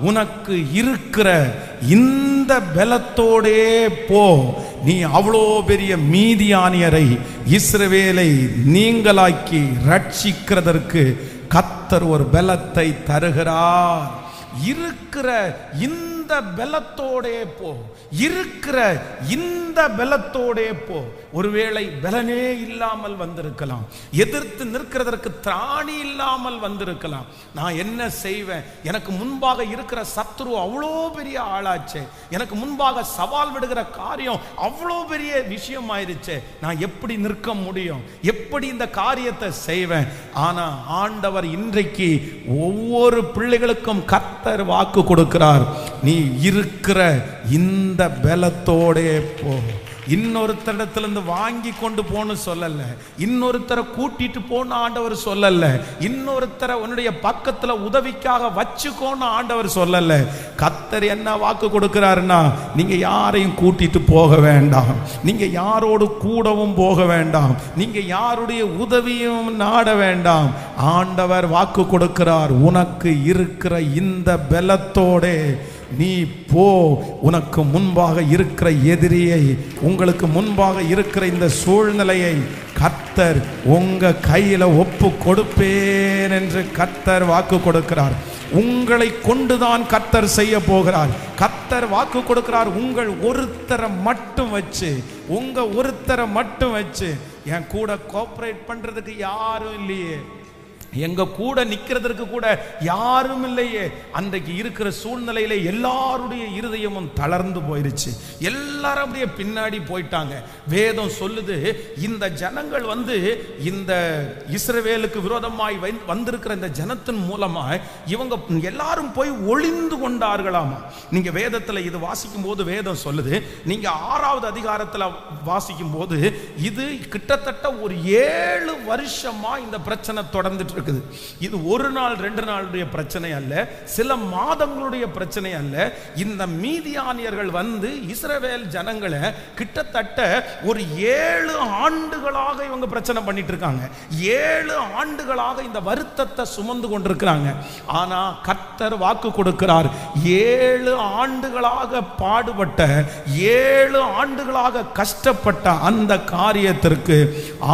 உனக்கு இருக்கிற இந்த பலத்தோடே போ. நீ அவ்வளோ பெரிய மீதியானியரை இஸ்ரவேலை நீங்களாக்கி ரட்சிக்கிறதற்கு கத்தர் ஒரு பலத்தை தருகிறார். இருக்கிற இந்த பலத்தோடே போ. இருக்கிற இந்த பலத்தோடே போ. ஒருவேளை பலனே இல்லாமல் வந்திருக்கலாம். எதிர்த்து நிற்கிறதற்கு திராணி இல்லாமல் வந்திருக்கலாம். நான் என்ன செய்வேன்? எனக்கு முன்பாக இருக்கிற சத்ரு அவ்வளோ பெரிய ஆளாச்சே. எனக்கு முன்பாக சவால் விடுகிற காரியம் அவ்வளோ பெரிய விஷயம் ஆயிருச்சே நான் எப்படி நிற்க முடியும்? எப்படி இந்த காரியத்தை செய்வேன்? ஆனா ஆண்டவர் இன்றைக்கு ஒவ்வொரு பிள்ளைகளுக்கும் கத்தர் வாக்கு கொடுக்கிறார். நீ இருக்கிற இந்த பலத்தோடே போ. இன்னொருத்தரிடத்துலேருந்து வாங்கி கொண்டு போன்னு சொல்லலை. இன்னொருத்தரை கூட்டிட்டு போன்னு ஆண்டவர் சொல்லலை. இன்னொருத்தரை உன்னுடைய பக்கத்தில் உதவிக்காக வச்சுக்கோன்னு ஆண்டவர் சொல்லலை. கத்தர் என்ன வாக்கு கொடுக்கிறாருன்னா நீங்க யாரையும் கூட்டிட்டு போக வேண்டாம். நீங்க யாரோடு கூடவும் போக வேண்டாம். நீங்க யாருடைய உதவியும் நாட வேண்டாம். ஆண்டவர் வாக்கு கொடுக்கிறார். உனக்கு இருக்கிற இந்த பலத்தோடே நீ போ உனக்கு முன்பாக இருக்கிற எதிரியை உங்களுக்கு முன்பாக இருக்கிற இந்த சூழ்நிலையை கத்தர் உங்க கையில ஒப்பு கொடுப்பேன் என்று கத்தர் வாக்கு கொடுக்கிறார். உங்களை கொண்டுதான் கத்தர் செய்ய போகிறார். கத்தர் வாக்கு கொடுக்கிறார் உங்கள் ஒருத்தரை மட்டும் வச்சு உங்க ஒருத்தரை மட்டும் வச்சு. என் கூட கோஆப்ரேட் பண்றதுக்கு யாரும் இல்லையே. எங்க கூட நிக்கிறதற்கு கூட யாரும் இல்லையே. அன்றைக்கு இருக்கிற சூழ்நிலையில எல்லாருடைய இருதயமும் தளர்ந்து போயிருச்சு. எல்லாரும் அப்படியே பின்னாடி போயிட்டாங்க. வேதம் சொல்லுது இந்த ஜனங்கள் வந்து இந்த இஸ்ரவேலுக்கு விரோதமாய் வந்திருக்கிற இந்த ஜனத்தின் மூலமா இவங்க எல்லாரும் போய் ஒளிந்து கொண்டார்களாமா. நீங்க வேதத்துல இது வாசிக்கும் போது வேதம் சொல்லுது நீங்க ஆறாவது அதிகாரத்துல வாசிக்கும் போது இது கிட்டத்தட்ட ஒரு ஏழு வருஷமா இந்த பிரச்சனை தொடர்ந்துட்டு இருக்குது இது ஒரு நாள் ரெண்டு நாளுடைய பிரச்சனை அல்ல சில மாதங்களுடைய பிரச்சனை அல்ல. இந்த மீதியானியர்கள் வந்து இஸ்ரவேல் ஜனங்களை கிட்டத்தட்ட ஒரு ஏழு ஆண்டுகளாக இவங்க பிரச்சனை பண்ணிட்டு இருக்காங்க ஏழு ஆண்டுகளாக இந்த வருத்தத்தை சுமந்து கொண்டிருக்கிறாங்க. ஆனா கத்தர் வாக்கு கொடுக்கிறார். ஏழு ஆண்டுகளாக பாடுபட்ட ஏழு ஆண்டுகளாக கஷ்டப்பட்ட அந்த காரியத்திற்கு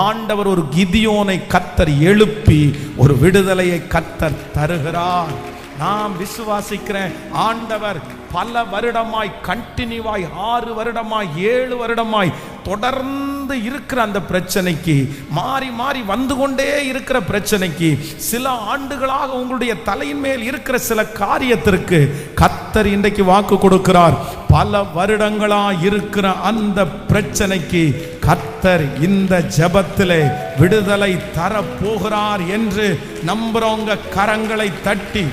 ஆண்டவர் ஒரு கிதியோனை கத்தர் எழுப்பி ஒரு விடுதலையை கத்தர் தருகிறார். நாம் விசுவாசிக்கிறேன் ஆண்டவர் பல வருடமாய் கண்டினியூவாய் ஆறு வருடமாய் ஏழு வருடமாய் தொடர்ந்து இருக்கிற அந்த பிரச்சனைக்கு மாறி மாறி வந்து கொண்டே இருக்கிற பிரச்சனைக்கு சில ஆண்டுகளாக உங்களுடைய தலையின் மேல் இருக்கிற சில காரியத்திற்கு கத்தர் இன்றைக்கு வாக்கு கொடுக்கிறார். பல வருடங்களா இருக்கிற அந்த பிரச்சனைக்கு கத்தர் இந்த ஜபத்திலே விடுதலை தர போகிறார் என்று நம்புறவங்க கரங்களை தட்டி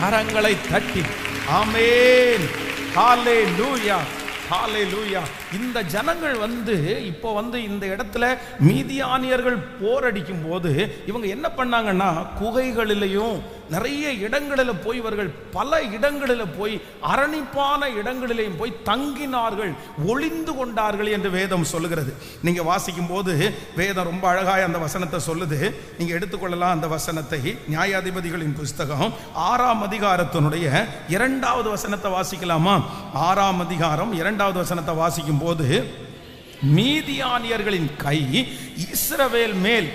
கரங்களை தட்டி அமே ஹாலே லூயா ஹாலே லூயா இந்த ஜனங்கள் வந்து இப்போ வந்து இந்த இடத்துல மீதியானியர்கள் போரடிக்கும் போது இவங்க என்ன பண்ணாங்கன்னா குகைகளிலையும் நிறைய இடங்களில் போய் இவர்கள் பல இடங்களில் போய் அரணிப்பான இடங்களிலேயும் போய் தங்கினார்கள் ஒளிந்து கொண்டார்கள் என்று வேதம் சொல்லுகிறது. நீங்கள் வாசிக்கும் போது வேதம் ரொம்ப அழகாய் அந்த வசனத்தை சொல்லுது. நீங்கள் எடுத்துக்கொள்ளலாம் அந்த வசனத்தை. நியாயாதிபதிகளின் புஸ்தகம் ஆறாம் அதிகாரத்தினுடைய இரண்டாவது வசனத்தை வாசிக்கலாமா? ஆறாம் அதிகாரம் இரண்டாவது வசனத்தை வாசிக்கும் போது மீதியானியர்களின் கை இஸ்ரவேல் மேல்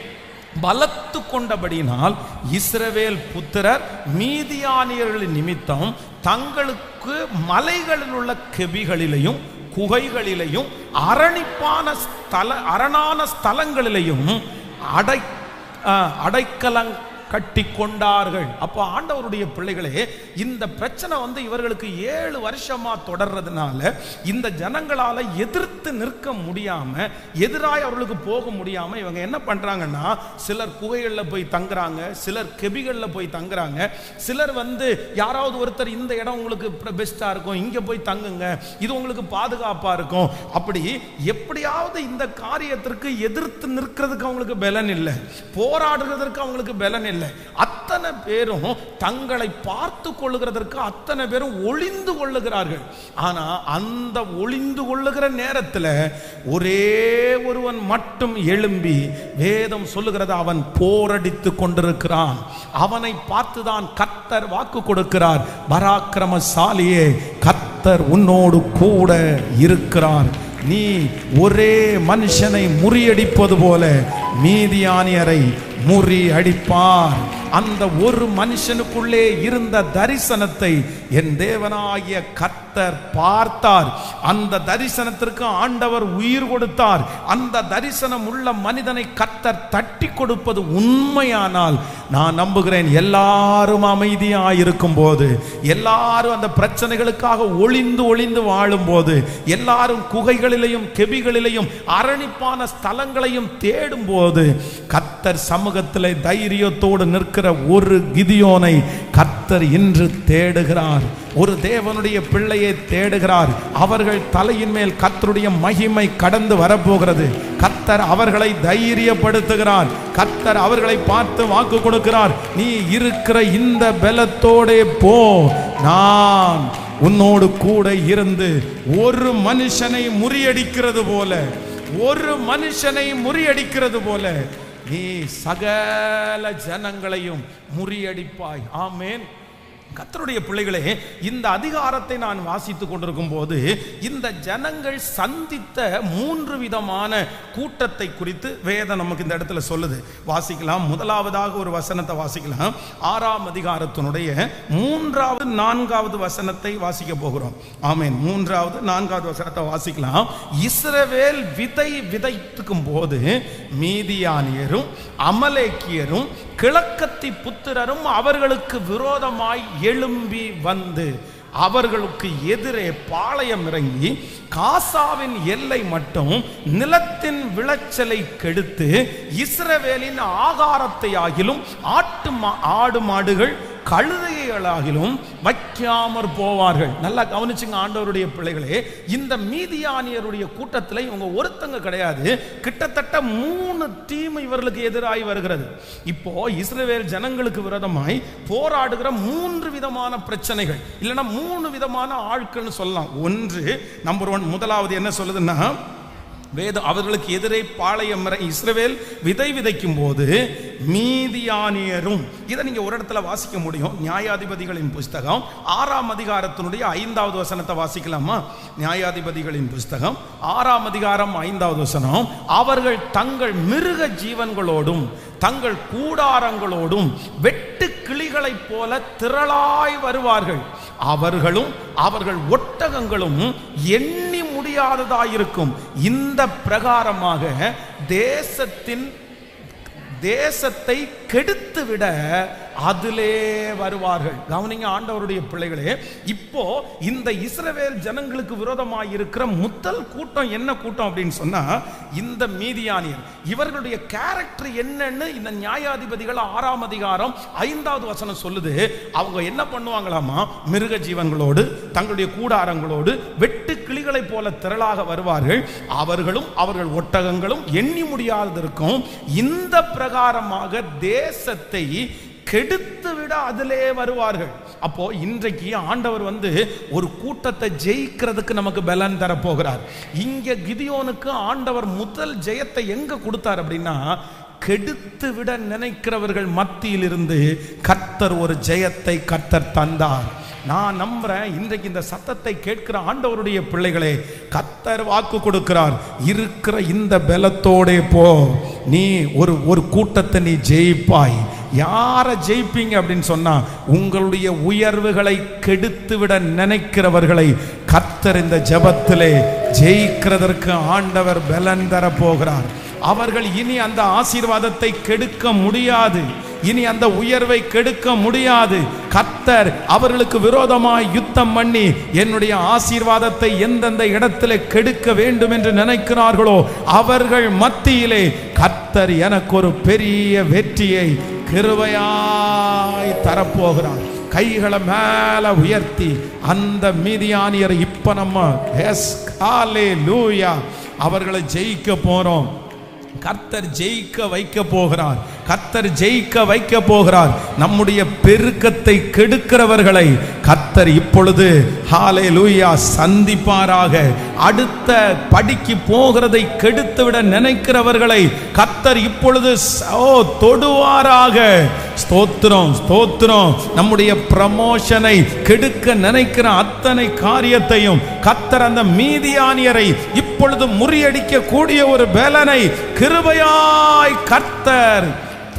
பலத்து கொண்டபடியினால் இஸ்ரவேல் புத்திரர் மீதியானியர்களின் நிமித்தம் தங்களுக்கு மலைகளில் உள்ள கெபிகளிலையும் குகைகளிலையும் அரணிப்பான ஸ்தல அரணான ஸ்தலங்களிலையும் அடை அடைக்கலங் கட்டி கொண்டார்கள் அப்போ ஆண்டவருடைய பிள்ளைகளே இந்த பிரச்சனை வந்து இவர்களுக்கு ஏழு வருஷமா தொடர்றதுனால இந்த ஜனங்களால எதிர்த்து நிற்க முடியாம எதிராய் அவர்களுக்கு போக முடியாம இவங்க என்ன பண்றாங்கன்னா சிலர் குகைகளில் போய் தங்குறாங்க சிலர் கெபிகளில் போய் தங்குறாங்க. சிலர் வந்து யாராவது ஒருத்தர் இந்த இடம் உங்களுக்கு பெஸ்டா இருக்கும் இங்க போய் தங்குங்க இது உங்களுக்கு பாதுகாப்பா இருக்கும். அப்படி எப்படியாவது இந்த காரியத்திற்கு எதிர்த்து நிற்கிறதுக்கு அவங்களுக்கு பலன் இல்லை. போராடுறதற்கு அவங்களுக்கு பலன் இல்லை. இல்லை. அத்தனை பேரும் தங்களை பார்த்து கொள்ளுகிறதற்கு அத்தனை பேரும் ஒளிந்து கொள்ளுகிறார்கள். ஆனா அந்த ஒளிந்து கொள்ளுகிற நேரத்தில் ஒரே ஒருவன் மட்டும் எழும்பி வேதம் சொல்லுகிறது அவன் போரடித்து கொண்டிருக்கிறான். அவனை பார்த்துதான் கத்தர் வாக்கு கொடுக்கிறார். பராக்கிரமசாலியே கத்தர் உன்னோடு கூட இருக்கிறார். நீ ஒரே மனுஷனை முறியடிப்பது போல மீதியானியரை முறி அடிப்பார். அந்த ஒரு மனுஷனுக்குள்ளே இருந்த தரிசனத்தை என் தேவனாகிய கர்த்தர் பார்த்தார். அந்த தரிசனத்திற்கு ஆண்டவர் உயிர் கொடுத்தார். அந்த தரிசனம் உள்ள மனிதனை கர்த்தர் தட்டி கொடுப்பது உண்மையானால் நான் நம்புகிறேன் எல்லாரும் அமைதியாயிருக்கும் போது எல்லாரும் அந்த பிரச்சனைகளுக்காக ஒளிந்து ஒளிந்து வாழும் போது எல்லாரும் குகைகளிலையும் கெபிகளிலையும் அரணிப்பான ஸ்தலங்களையும் தேடும் போது கத்தர் சமூகத்தில் தைரியத்தோடு நிற்கிற ஒரு கிதியோனை கத்தர் இன்று தேடுகிறார். ஒரு தேவனுடைய பிள்ளையை தேடுகிறார். அவர்கள் தலையின் மேல் கத்தருடைய மகிமை கடந்து வரப்போகிறது. கத்தர் அவர்களை தைரியப்படுத்துகிறார். கத்தர் அவர்களை பார்த்து வாக்கு கொடுக்கிறார். நீ இருக்கிற இந்த பலத்தோடே போ. நான் உன்னோடு கூட இருந்து ஒரு மனுஷனை முறியடிக்கிறது போல ஒரு மனுஷனை முறியடிக்கிறது போல நீ சகல ஜனங்களையும் முறியடிப்பாய். ஆமேன். கத்தருடைய பிள்ளைகளே இந்த அதிகாரத்தை நான் வாசித்துக் கொண்டிருக்கும் போது இந்த ஜனங்கள் சந்தித்த மூன்று விதமான கூட்டத்தை குறித்து வேதம் நமக்கு இந்த இடத்துல சொல்லுது. வாசிக்கலாம். முதலாவதாக ஒரு வசனத்தை வாசிக்கலாம். ஆறாம் அதிகாரத்தினுடைய மூன்றாவது நான்காவது வசனத்தை வாசிக்க போகிறோம். ஆமேன். மூன்றாவது நான்காவது வசனத்தை வாசிக்கலாம். இஸ்ரவேல் விதை விதைத்துக்கும் போது மீதியானியரும் அமலேக்கியரும் கிழக்கத்தி புத்திரரும் அவர்களுக்கு விரோதமாய் எழும்பி வந்து அவர்களுக்கு எதிரே பாளையம் இறங்கி காசாவின் எல்லை மட்டும் நிலத்தின் விளைச்சலை கெடுத்து இஸ்ரவேலின் ஆகாரத்தை ஆகிலும் ஆட்டு மா- ஆடு மாடுகள் கழுதைகளாகிலும் வைக்காமற் போவார்கள். நல்லா கவனிச்சுங்க ஆண்டவருடைய பிள்ளைகளே இந்த மீதியானியருடைய கூட்டத்தில் இவங்க ஒருத்தங்க கிடையாது. கிட்டத்தட்ட மூணு டீம் இவர்களுக்கு எதிராகி வருகிறது. இப்போ இஸ்ரேல் ஜனங்களுக்கு விரோதமாய் போராடுகிற மூன்று விதமான பிரச்சனைகள். இல்லைன்னா மூணு விதமான ஆட்கள்னு சொல்லலாம். ஒன்று நம்பர் ஒன் முதலாவது என்ன சொல்லுதுன்னா வேதம் அவர்களுக்கு எதிரே பாளையம் இஸ்ரவேல் விதை விதைக்கும் போது மீதியானியரும் இதை நீங்க ஒரு இடத்துல வாசிக்க முடியும். நியாயாதிபதிகளின் புஸ்தகம் ஆறாம் அதிகாரத்தினுடைய ஐந்தாவது வசனத்தை வாசிக்கலாமா? நியாயாதிபதிகளின் புஸ்தகம் ஆறாம் அதிகாரம் ஐந்தாவது வசனம். அவர்கள் தங்கள் மிருக ஜீவன்களோடும் தங்கள் கூடாரங்களோடும் வெட்டு கிளிகளைப் போல திரளாய் வருவார்கள். அவர்களும் அவர்கள் ஒட்டகங்களும் எண்ணி முடியாததாயிருக்கும். இந்த பிரகாரமாக தேசத்தின் தேசத்தை கெடுத்து விட அதிலே வருவார்கள். கவனிங்க ஆண்டவருடைய பிள்ளைகளே இப்போ இந்த இஸ்ரவேல் ஜனங்களுக்கு விரோதமாக இருக்கிற முதல் கூட்டம் என்ன கூட்டம் அப்படின்னு சொன்னா இந்த மீதியானியர். இவர்களுடைய கேரக்டர் என்னன்னு இந்த நியாயாதிபதிகள் ஆறாம் அதிகாரம் ஐந்தாவது வசனம் சொல்லுது. அவங்க என்ன பண்ணுவாங்களாமா மிருக ஜீவன்களோடு தங்களுடைய கூடாரங்களோடு வெட்டு கிளிகளைப் போல திரளாக வருவார்கள். அவர்களும் அவர்கள் ஒட்டகங்களும் எண்ணி முடியாததற்கும் இந்த பிரகாரமாக தேசத்தை கெடுத்து விட அதிலே வருவார்கள். அப்போ இன்றைக்கு ஆண்டவர் வந்து ஒரு கூட்டத்தை ஜெயிக்கிறதுக்கு நமக்கு பலன் தரப்போகிறார். இங்க கிதியோனுக்கு ஆண்டவர் முதல் ஜெயத்தை எங்க கொடுத்தார் அப்படின்னா கெடுத்து விட நினைக்கிறவர்கள் மத்தியில் இருந்து கர்த்தர் ஒரு ஜெயத்தை கர்த்தர் தந்தார். நான் நம்புறேன் இன்றைக்கு இந்த சத்தத்தை கேட்கிற ஆண்டவருடைய பிள்ளைகளே கத்தர் வாக்கு கொடுக்கிறார். இருக்கிற இந்த பலத்தோடே போ. நீ ஒரு ஒரு கூட்டத்தை நீ ஜெயிப்பாய். யாரை ஜெயிப்பீங்க அப்படின்னு சொன்னா உங்களுடைய உயர்வுகளை கெடுத்து விட நினைக்கிறவர்களை கத்தர் இந்த ஜபத்திலே ஜெயிக்கிறதற்கு ஆண்டவர் பலன் தர போகிறார் அவர்கள் இனி அந்த ஆசீர்வாதத்தை கெடுக்க முடியாது. இனி அந்த உயர்வை கெடுக்க முடியாது. கத்தர் அவர்களுக்கு விரோதமாய் யுத்தம் பண்ணி என்னுடைய ஆசீர்வாதத்தை எந்தெந்த இடத்துல கெடுக்க வேண்டும் என்று நினைக்கிறார்களோ அவர்கள் மத்தியிலே கத்தர் எனக்கு ஒரு பெரிய வெற்றியை கிருவையாய் தரப்போகிறார். கைகளை மேல உயர்த்தி அந்த மீதியானியர் இப்ப நம்ம எஸ் லூயா அவர்களை ஜெயிக்க போறோம். கர்த்தர் ஜெயிக்க வைக்க போகிறார். கத்தர் ஜெயிக்க வைக்க போகிறார். நம்முடைய பெருக்கத்தை கெடுக்கிறவர்களை கத்தர் இப்பொழுது ஹாலே லூயா சந்திப்பாராக. அடுத்த படிக்கு போகிறதை கெடுத்து விட நினைக்கிறவர்களை கத்தர் இப்பொழுது ஓ தொடுவாராக. ஸ்தோத்திரம் ஸ்தோத்திரம். நம்முடைய ப்ரமோஷனை கெடுக்க நினைக்கிற அத்தனை காரியத்தையும் கத்தர் அந்த மீதியானியரை இப்பொழுது முறியடிக்க கூடிய ஒரு பலனை கிருபையாய் கர்த்தர்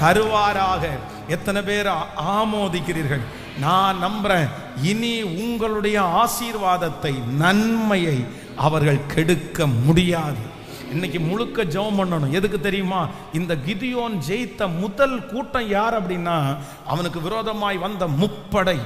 தருவாராக. எத்தனை பேர் ஆமோதிக்கிறீர்கள்? நான் நம்புறேன் இனி உங்களுடைய ஆசீர்வாதத்தை நன்மையை அவர்கள் கெடுக்க முடியாது. இன்னைக்கு முழுக்க ஜெபம் பண்ணணும். எதுக்கு தெரியுமா? இந்த கிதியோன் ஜெயித்த முதல் கூட்டம் யார் அப்படின்னா அவனுக்கு விரோதமாய் வந்த முப்படை.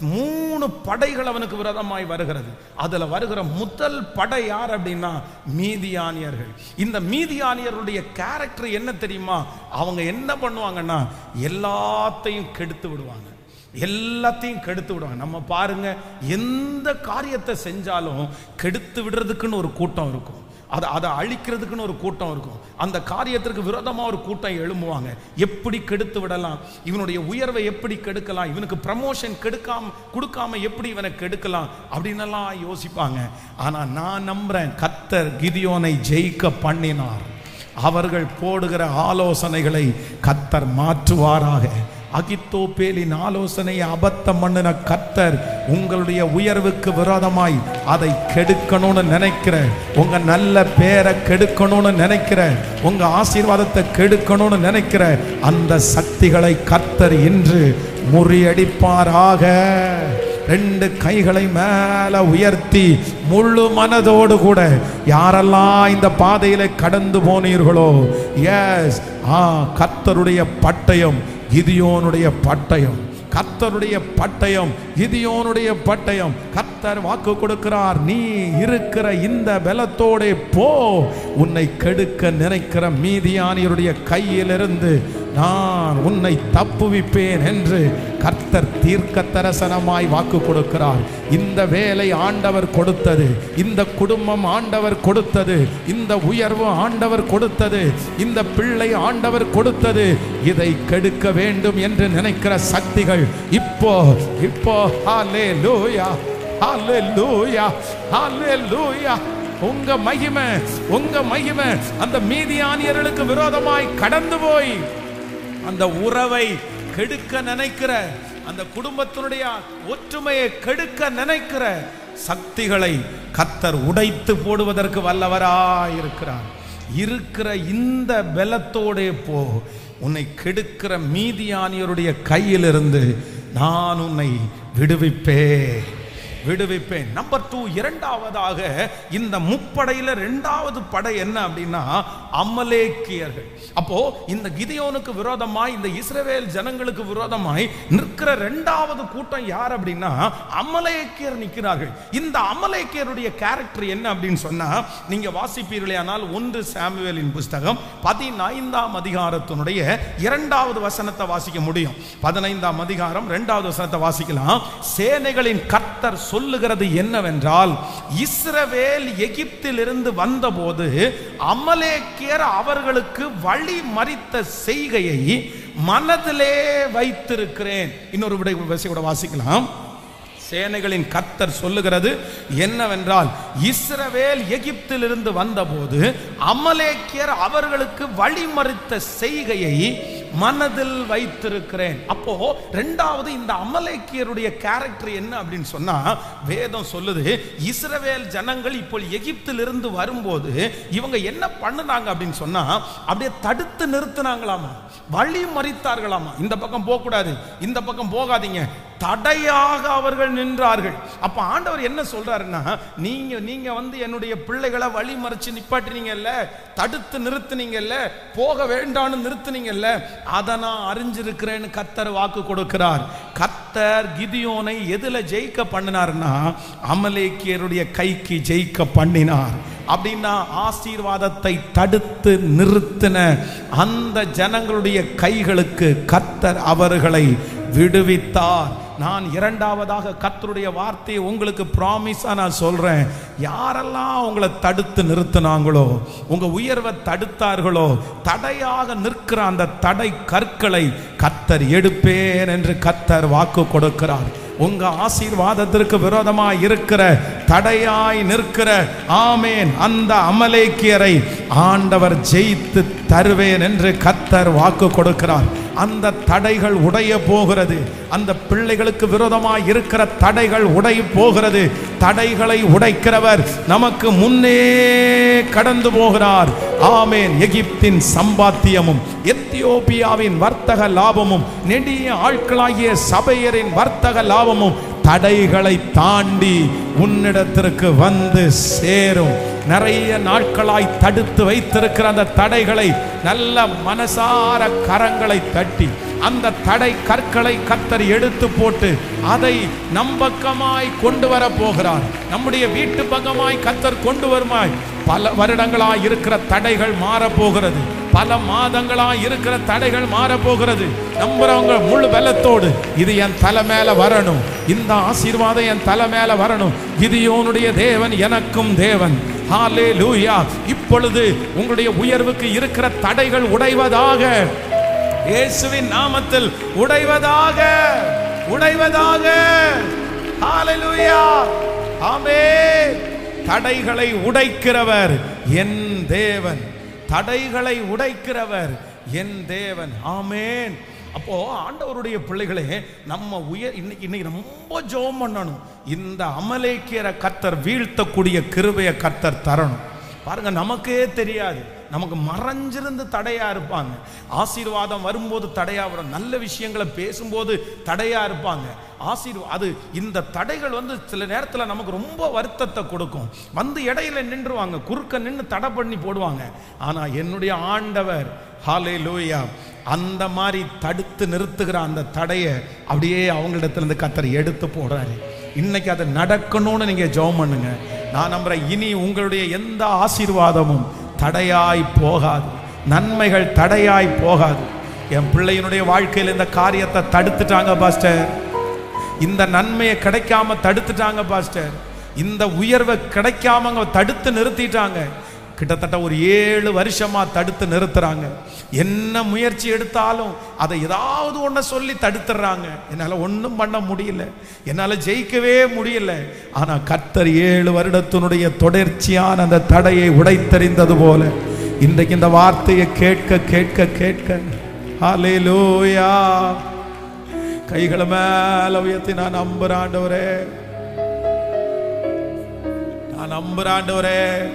மூணு படைகள் அவனுக்கு விரதமாய் வருகிறது. அதில் வருகிற முதல் படை யார் அப்படின்னா மீதியானியர்கள். இந்த மீதியானியருடைய கேரக்டர் என்ன தெரியுமா? அவங்க என்ன பண்ணுவாங்கன்னா எல்லாத்தையும் கெடுத்து விடுவாங்க. எல்லாத்தையும் கெடுத்து விடுவாங்க. நம்ம பாருங்க எந்த காரியத்தை செஞ்சாலும் கெடுத்து விடுறதுக்குன்னு ஒரு கூட்டம் இருக்கும். அதை அதை அழிக்கிறதுக்குன்னு ஒரு கூட்டம் இருக்கும். அந்த காரியத்திற்கு விரோதமாக ஒரு கூட்டம் எழும்புவாங்க. எப்படி கெடுத்து விடலாம்? இவனுடைய உயர்வை எப்படி கெடுக்கலாம்? இவனுக்கு ப்ரமோஷன் கெடுக்காம கொடுக்காம எப்படி இவனை கெடுக்கலாம்? அப்படின்னெல்லாம் யோசிப்பாங்க. ஆனால் நான் நம்புறேன் கத்தர் கிதியோனை ஜெயிக்க பண்ணினார். அவர்கள் போடுகிற ஆலோசனைகளை கத்தர் மாற்றுவாராக. அகித்தோப்பேலின் ஆலோசனையை அபத்தம் பண்ணின கத்தர் உங்களுடைய உயர்வுக்கு விரோதமாய் அதை கெடுக்கணும்னு நினைக்கிற உங்க நல்ல பேரை கெடுக்கணும்னு நினைக்கிற உங்க ஆசீர்வாதத்தை கெடுக்கணும்னு நினைக்கிற அந்த சக்திகளை கத்தர் இன்று முறியடிப்பாராக. ரெண்டு கைகளை மேல உயர்த்தி முழு மனதோடு கூட யாரெல்லாம் இந்த பாதையில கடந்து போனீர்களோ எஸ் ஆ கத்தருடைய பட்டயம் கிதியோனுடைய பட்டயம் கத்தருடைய பட்டயம் கிதியோனுடைய பட்டயம். கத்தர் வாக்கு கொடுக்கிறார் நீ இருக்கிற இந்த பலத்தோட போ. உன்னை கெடுக்க நினைக்கிற மீதியானியருடைய கையிலிருந்து நான் உன்னை தப்புவிப்பேன் என்று கர்த்தர் தீர்க்க தரசனமாய் வாக்கு கொடுக்கிறார். இந்த வேலை ஆண்டவர் கொடுத்தது. இந்த குடும்பம் ஆண்டவர் கொடுத்தது. இந்த உயர்வு ஆண்டவர் கொடுத்தது. இந்த பிள்ளை ஆண்டவர் கொடுத்தது. இதை கெடுக்க வேண்டும் என்று நினைக்கிற சக்திகள் இப்போ இப்போ ஹாலே லூயா ஹாலே லூயா ஹாலே லூயா உங்க மகிமை உங்க மகிமை அந்த மீதியானியர்களுக்கு விரோதமாய் கடந்து போய் அந்த உறவை கெடுக்க நினைக்கிற அந்த குடும்பத்தினுடைய ஒற்றுமையை கெடுக்க நினைக்கிற சக்திகளை கத்தர் உடைத்து போடுவதற்கு வல்லவராயிருக்கிறார் இருக்கிற இந்த பலத்தோடே போ உன்னை கெடுக்கிற மீதியானியருடைய கையிலிருந்து நான் உன்னை விடுவிப்பேன். விடுவிப்பேன். நம்பர் டூ இரண்டாவதாக இந்த முப்படையில இரண்டாவது படை என்ன அப்படின்னா அமலேக்கியர்கள். அப்போ இந்த கிதியோனுக்கு விரோதமாய் இந்த இஸ்ரவேல் ஜனங்களுக்கு விரோதமாய் நிற்கிற இரண்டாவது கூட்டம் யார் அப்படின்னா அமலேக்கியர் நிற்கிறார்கள். இந்த அமலேக்கியருடைய கேரக்டர் என்ன அப்படின்னு சொன்னா நீங்க வாசிப்பீர்களே ஆனால் ஒன்று சாமுவேலின் புஸ்தகம் பதினைந்தாம் அதிகாரத்தினுடைய இரண்டாவது வசனத்தை வாசிக்க முடியும். பதினைந்தாம் அதிகாரம் இரண்டாவது வசனத்தை வாசிக்கலாம். சேனைகளின் கர்த்தர் சொல்லுகிறது என்னவென்றால் இஸ்ரவேல் எகிப்திலிருந்து வந்தபோது அமலேக்கியர் அவர்களுக்கு வழி மறித்த செய்கையை மனதிலே வைத்திருக்கிறேன். இன்னொரு விடை கூட வாசிக்கலாம். சேனைகளின் கத்தர் சொல்லுகிறது என்னவென்றால் இஸ்ரவேல் எகிப்திலிருந்து வந்தபோது அமலேக்கியர் அவர்களுக்கு வழிமறித்த செய்கையை மனதில் வைத்திருக்கிறேன். அப்போ ரெண்டாவது இந்த அமலேக்கியருடைய கேரக்டர் என்ன அப்படின்னு சொன்னா வேதம் சொல்லுது இஸ்ரவேல் ஜனங்கள் இப்போ எகிப்திலிருந்து வரும்போது இவங்க என்ன பண்ணுனாங்க அப்படின்னு சொன்னா அப்படியே தடுத்து நிறுத்தினாங்களாமா? வழி மறித்தார்களாமா? இந்த பக்கம் போகக்கூடாது இந்த பக்கம் போகாதீங்க. தடையாக அவர்கள் நின்றார்கள். அப்ப ஆண்டவர் என்ன சொல்றாருன்னா நீங்க நீங்க வந்து என்னுடைய பிள்ளைகளை வழி மறைச்சு நிப்பாட்டினீங்கல்ல தடுத்து நிறுத்துனீங்கல்ல போக வேண்டாம்னு நிறுத்துனீங்கல்ல அதை நான் அறிஞ்சிருக்கிறேன்னு கத்தர் வாக்கு கொடுக்கிறார். கத்தர் கிதியோனை எதுல ஜெயிக்க பண்ணினார்னா அமலேக்கியருடைய கைக்கு ஜெயிக்க பண்ணினார். அப்படின்னா ஆசீர்வாதத்தை தடுத்து நிறுத்தின அந்த ஜனங்களுடைய கைகளுக்கு கத்தர் அவர்களை விடுவித்தார். நான் இரண்டாவதாக கத்தருடைய வார்த்தையை உங்களுக்கு ப்ராமிஸா நான் சொல்றேன். யாரெல்லாம் உங்களை தடுத்து நிறுத்தினாங்களோ உங்க உயர்வை தடுத்தார்களோ தடையாக நிற்கிற அந்த தடை கற்களை கத்தர் எடுப்பேன் என்று கத்தர் வாக்கு கொடுக்கிறார். உங்க ஆசீர்வாதத்திற்கு விரோதமாய் இருக்கிற தடையாய் நிற்கிற ஆமேன் அந்த அமலேக்கியரை ஆண்டவர் ஜெயித்து தருவேன் என்று கத்தர் வாக்கு கொடுக்கிறார். அந்த தடைகள் உடைய போகிறது. அந்த பிள்ளைகளுக்கு விரோதமாக இருக்கிற தடைகள் உடைய போகிறது. தடைகளை உடைக்கிறவர் நமக்கு முன்னே கடந்து போகிறார். ஆமேன். எகிப்தின் சம்பாத்தியமும் எத்தியோப்பியாவின் வர்த்தக லாபமும் நெடிய ஆட்களாகிய சபையரின் வர்த்தக லாபமும் தடைகளை தாண்டி உன்னிடத்திற்கு வந்து சேரும். நிறைய நாட்களாய் தடுத்து வைத்திருக்கிற அந்த தடைகளை நல்ல மனசார கரங்களை தட்டி அந்த தடை கற்களை கத்தர் எடுத்து போட்டு அதை நம்பக்கமாய் கொண்டு வர போகிறார். நம்முடைய வீட்டு பக்கமாய் கத்தர் கொண்டு வருமாய் பல வருடங்களாய் இருக்கிற தடைகள் மாறப் போகிறது. பல மாதங்களா இருக்கிற தடைகள் மாற போகிறது நம்புறவங்க முழு பலத்தோடு இது என் தலை மேல வரணும். இந்த ஆசீர்வாதம் என் தலை மேல வரணும். கிதியோனுடைய தேவன் எனக்கும் தேவன். ஹாலே லூயா இப்பொழுது உங்களுடைய உயர்வுக்கு இருக்கிற தடைகள் உடைவதாக. இயேசுவின் நாமத்தில் உடைவதாக. உடைவதாக. ஹalleluya ஆமே தடைகளை உடைக்கிறவர் என் தேவன். தடைகளை உடைக்கிறவர் என் தேவன். ஆமேன். அப்போ ஆண்டவருடைய பிள்ளைகளே நம்ம உயர் இன்னைக்கு இன்னைக்கு ரொம்ப ஜோம் பண்ணணும். இந்த அமலேக்கிற கத்தர் வீழ்த்தக்கூடிய கிருபையை கத்தர் தரணும். பாருங்க நமக்கே தெரியாது. நமக்கு மறைஞ்சிருந்து தடையா இருப்பாங்க. ஆசீர்வாதம் வரும்போது தடையா வரும். நல்ல விஷயங்களை பேசும்போது தடையா இருப்பாங்க. ஆசீர்வா அது இந்த தடைகள் வந்து சில நேரத்தில் நமக்கு ரொம்ப வருத்தத்தை கொடுக்கும். வந்து இடையில நின்றுவாங்க. குறுக்க நின்று தடை பண்ணி போடுவாங்க. ஆனா என்னுடைய ஆண்டவர் ஹாலே லூயா அந்த மாதிரி தடுத்து நிறுத்துகிற அந்த தடையை அப்படியே அவங்களிடத்துலேருந்து கத்தர் எடுத்து போடுறாரு. இன்னைக்கு அது நடக்கணும்னு நீங்க ஜெபம் பண்ணுங்க. நான் நம்புறேன் இனி உங்களுடைய எந்த ஆசீர்வாதமும் தடையாய் போகாது. நன்மைகள் தடையாய் போகாது. என் பிள்ளையினுடைய வாழ்க்கையில் இந்த காரியத்தை தடுத்துட்டாங்க பாஸ்டர். இந்த நன்மையை கிடைக்காம தடுத்துட்டாங்க பாஸ்டர். இந்த உயர்வை கிடைக்காம தடுத்து நிறுத்திட்டாங்க. கிட்டத்தட்ட ஒரு ஏழு வருஷமா தடுத்து நிறுத்துறாங்க. என்ன முயற்சி எடுத்தாலும் அதை ஏதாவது ஒண்ண சொல்லி தடுத்துறாங்க. என்னால ஒன்றும் பண்ண முடியல. என்னால ஜெயிக்கவே முடியல. ஆனா கர்த்தர் ஏழு வருடத்தினுடைய தொடர்ச்சியான அந்த தடையை உடைத்தறிந்தது போல இன்றைக்கு இந்த வார்த்தையை கேட்க கேட்க கேட்க. ஹalleluya கைகளை மேல உயர்த்தி நான் நம்புறாண்டவரே. நான் நம்புறாண்டவரே.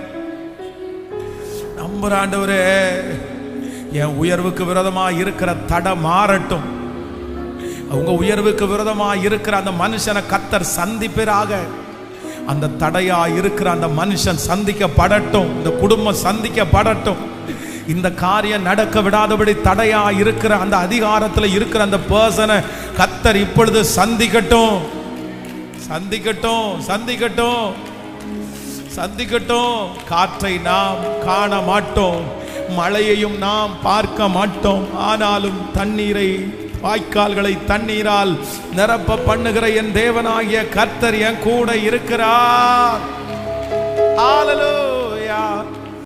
நம்புற ஆண்டவரே என் உயர்வுக்கு விரோதமா இருக்கிற தடை மாறட்டும். உங்க உயர்வுக்கு விரோதமா இருக்கிற அந்த மனுஷனை கத்தர் சந்திப்பிறாக. அந்த தடையா இருக்கிற அந்த மனுஷன் சந்திக்கப்படட்டும். இந்த குடும்பம் சந்திக்கப்படட்டும். இந்த காரியம் நடக்க விடாதபடி தடையா இருக்கிற அந்த அதிகாரத்துல இருக்கிற அந்த பர்சனை கத்தர் இப்பொழுது சந்திக்கட்டும். சந்திக்கட்டும் சந்திக்கட்டும். சந்திக்கட்டும். காற்றை நாம் காண மாட்டோம் மழையையும் நாம் பார்க்க மாட்டோம் ஆனாலும் தண்ணீரை வாய்க்கால்களை தண்ணீரால் நிரப்ப பண்ணுகிற என் தேவனாகிய கர்த்தர் என் கூட இருக்கிறார். ஆலலோ